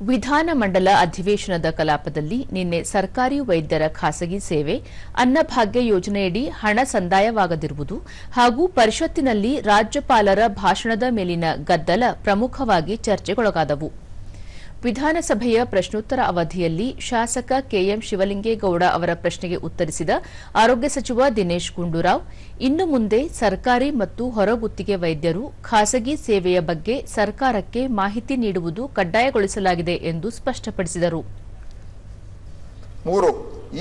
ವಿಧಾನಮಂಡಲ ಅಧಿವೇಶನದ ಕಲಾಪದಲ್ಲಿ ನಿನ್ನೆ ಸರ್ಕಾರಿ ವೈದ್ಯರ ಖಾಸಗಿ ಸೇವೆ, ಅನ್ನಭಾಗ್ಯ ಯೋಜನೆಯಡಿ ಹಣ ಸಂದಾಯವಾಗದಿರುವುದು ಹಾಗೂ ಪರಿಷತ್ತಿನಲ್ಲಿ ರಾಜ್ಯಪಾಲರ ಭಾಷಣದ ಮೇಲಿನ ಗದ್ದಲ ಪ್ರಮುಖವಾಗಿ ಚರ್ಚೆಗೊಳಗಾದವು. ವಿಧಾನಸಭೆಯ ಪ್ರಶ್ನೋತ್ತರ ಅವಧಿಯಲ್ಲಿ ಶಾಸಕ ಕೆಎಂ ಶಿವಲಿಂಗೇಗೌಡ ಅವರ ಪ್ರಶ್ನೆಗೆ ಉತ್ತರಿಸಿದ ಆರೋಗ್ಯ ಸಚಿವ ದಿನೇಶ್ ಗುಂಡೂರಾವ್, ಇನ್ನು ಮುಂದೆ ಸರ್ಕಾರಿ ಮತ್ತು ಹೊರಗುತ್ತಿಗೆ ವೈದ್ಯರು ಖಾಸಗಿ ಸೇವೆಯ ಬಗ್ಗೆ ಸರ್ಕಾರಕ್ಕೆ ಮಾಹಿತಿ ನೀಡುವುದು ಕಡ್ಡಾಯಗೊಳಿಸಲಾಗಿದೆ ಎಂದು ಸ್ಪಷ್ಟಪಡಿಸಿದರು. ಮೂರು,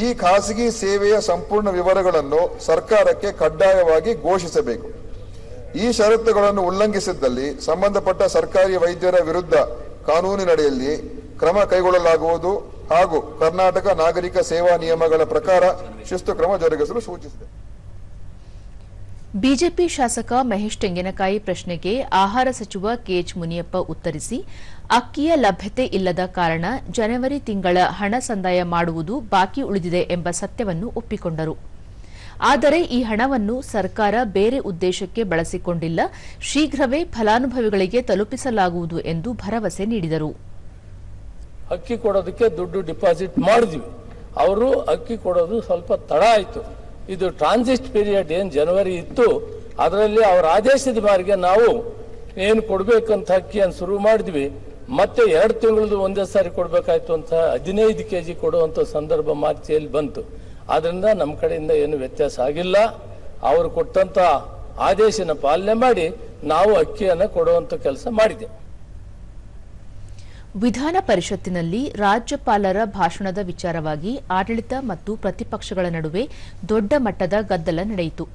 ಈ ಖಾಸಗಿ ಸೇವೆಯ ಸಂಪೂರ್ಣ ವಿವರಗಳನ್ನು ಸರ್ಕಾರಕ್ಕೆ ಕಡ್ಡಾಯವಾಗಿ ಘೋಷಿಸಬೇಕು. ಈ ಷರತ್ತುಗಳನ್ನು ಉಲ್ಲಂಘಿಸಿದ್ದಲ್ಲಿ ಸಂಬಂಧಪಟ್ಟ ಸರ್ಕಾರಿ ವೈದ್ಯರ ವಿರುದ್ಧ ಕಾನೂನಿನಡಿಯಲ್ಲಿ ಕ್ರಮ ಕೈಗೊಳ್ಳಲಾಗುವುದು ಹಾಗೂ ಕರ್ನಾಟಕ ನಾಗರಿಕ ಸೇವಾ ನಿಯಮಗಳ ಪ್ರಕಾರ ಶಿಸ್ತು ಕ್ರಮ ಜರುಗಿಸಲು ಸೂಚಿಸಿದೆ. ಬಿಜೆಪಿ ಶಾಸಕ ಮಹೇಶ್ ತೆಂಗಿನಕಾಯಿ ಪ್ರಶ್ನೆಗೆ ಆಹಾರ ಸಚಿವ ಕೆಎಚ್ ಮುನಿಯಪ್ಪ ಉತ್ತರಿಸಿ, ಅಕ್ಕಿಯ ಲಭ್ಯತೆ ಇಲ್ಲದ ಕಾರಣ ಜನವರಿ ತಿಂಗಳ ಹಣ ಸಂದಾಯ ಮಾಡುವುದು ಬಾಕಿ ಉಳಿದಿದೆ ಎಂಬ ಸತ್ಯವನ್ನು ಒಪ್ಪಿಕೊಂಡರು. ಆದರೆ ಈ ಹಣವನ್ನು ಸರ್ಕಾರ ಬೇರೆ ಉದ್ದೇಶಕ್ಕೆ ಬಳಸಿಕೊಂಡಿಲ್ಲ. ಶೀಘ್ರವೇ ಫಲಾನುಭವಿಗಳಿಗೆ ತಲುಪಿಸಲಾಗುವುದು ಎಂದು ಭರವಸೆ ನೀಡಿದರು. ಅಕ್ಕಿ ಕೊಡೋದಕ್ಕೆ ದುಡ್ಡು ಡಿಪಾಸಿಟ್ ಮಾಡಿದ್ವಿ. ಅವರು ಅಕ್ಕಿ ಕೊಡೋದು ಸ್ವಲ್ಪ ತಡ ಆಯಿತು. ಇದು ಟ್ರಾನ್ಸಿಸ್ಟ್ ಪೀರಿಯಡ್ ಏನು ಜನವರಿ ಇತ್ತು, ಅದರಲ್ಲಿ ಅವರ ಆದೇಶದ ಮಾರಿಗೆ ನಾವು ಏನು ಕೊಡಬೇಕಂತ ಅಕ್ಕಿಯನ್ನು ಶುರು ಮಾಡಿದ್ವಿ. ಮತ್ತೆ ಎರಡು ತಿಂಗಳದು ಒಂದೇ ಸಾರಿ ಕೊಡಬೇಕಾಯ್ತು ಅಂತ ಹದಿನೈದು ಕೆ ಜಿ ಕೊಡುವಂಥ ಸಂದರ್ಭ ಮಾರ್ಚಿಯಲ್ಲಿ ಬಂತು. ಆದ್ರಿಂದ ನಮ್ಮ ಕಡೆಯಿಂದ ಏನು ವ್ಯತ್ಯಾಸ ಆಗಿಲ್ಲ. ಅವರು ಕೊಟ್ಟಂತ ಆದೇಶನ ಪಾಲನೆ ಮಾಡಿ ನಾವು ಅಕ್ಕಿಯನ್ನು ಕೊಡುವಂಥ ಕೆಲಸ ಮಾಡಿದೆ ವಿಧಾನ ಪರಿಷತ್ತಿನಲ್ಲಿ ರಾಜ್ಯಪಾಲರ ಭಾಷಣದ ವಿಚಾರವಾಗಿ ಆಡಳಿತ ಮತ್ತು ಪ್ರತಿಪಕ್ಷಗಳ ನಡುವೆ ದೊಡ್ಡ ಮಟ್ಟದ ಗದ್ದಲ ನಡೆಯಿತು.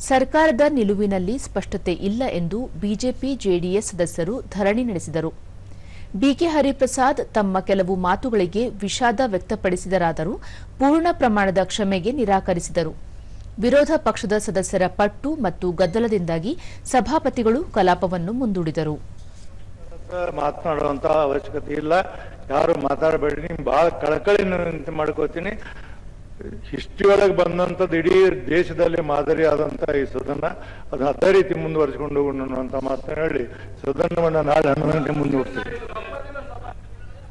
ಸರ್ಕಾರದ ನಿಲುವಿನಲ್ಲಿ ಸ್ಪಷ್ಟತೆ ಇಲ್ಲ ಎಂದು ಬಿಜೆಪಿ ಜೆಡಿಎಸ್ ಸದಸ್ಯರು ಧರಣಿ ನಡೆಸಿದರು. ಬಿಕೆ ಹರಿಪ್ರಸಾದ್ ತಮ್ಮ ಕೆಲವು ಮಾತುಗಳಿಗೆ ವಿಷಾದ ವ್ಯಕ್ತಪಡಿಸಿದರಾದರೂ ಪೂರ್ಣ ಪ್ರಮಾಣದ ಕ್ಷಮೆಗೆ ನಿರಾಕರಿಸಿದರು. ವಿರೋಧ ಪಕ್ಷದ ಸದಸ್ಯರ ಪಟ್ಟು ಮತ್ತು ಗದ್ದಲದಿಂದಾಗಿ ಸಭಾಪತಿಗಳು ಕಲಾಪವನ್ನು ಮುಂದೂಡಿದರು. ಮಾತನಾಡುವಂತಹ ಅವಶ್ಯಕತೆ ಇಲ್ಲ. ಯಾರು ಮಾತಾಡಬೇಡಿ, ನಿಮ್ ಬಹಳ ಕಳಕಳಿ ಮಾಡ್ಕೋತೀನಿ. ಹಿಸ್ಟ್ರಿ ಒಳಗೆ ಬಂದಂಥದ್ದು ಇಡೀ ದೇಶದಲ್ಲಿ ಮಾದರಿ ಆದಂತ ಈ ಸದನ. ಅದು ಅದೇ ರೀತಿ ಮುಂದುವರಿಸಿಕೊಂಡು ಹೋಗೋಣ ಅಂತ ಮಾತನಾಡಿ ಸದನವನ್ನು ನಾಳೆ ಹನ್ನೊಂದು ಗಂಟೆ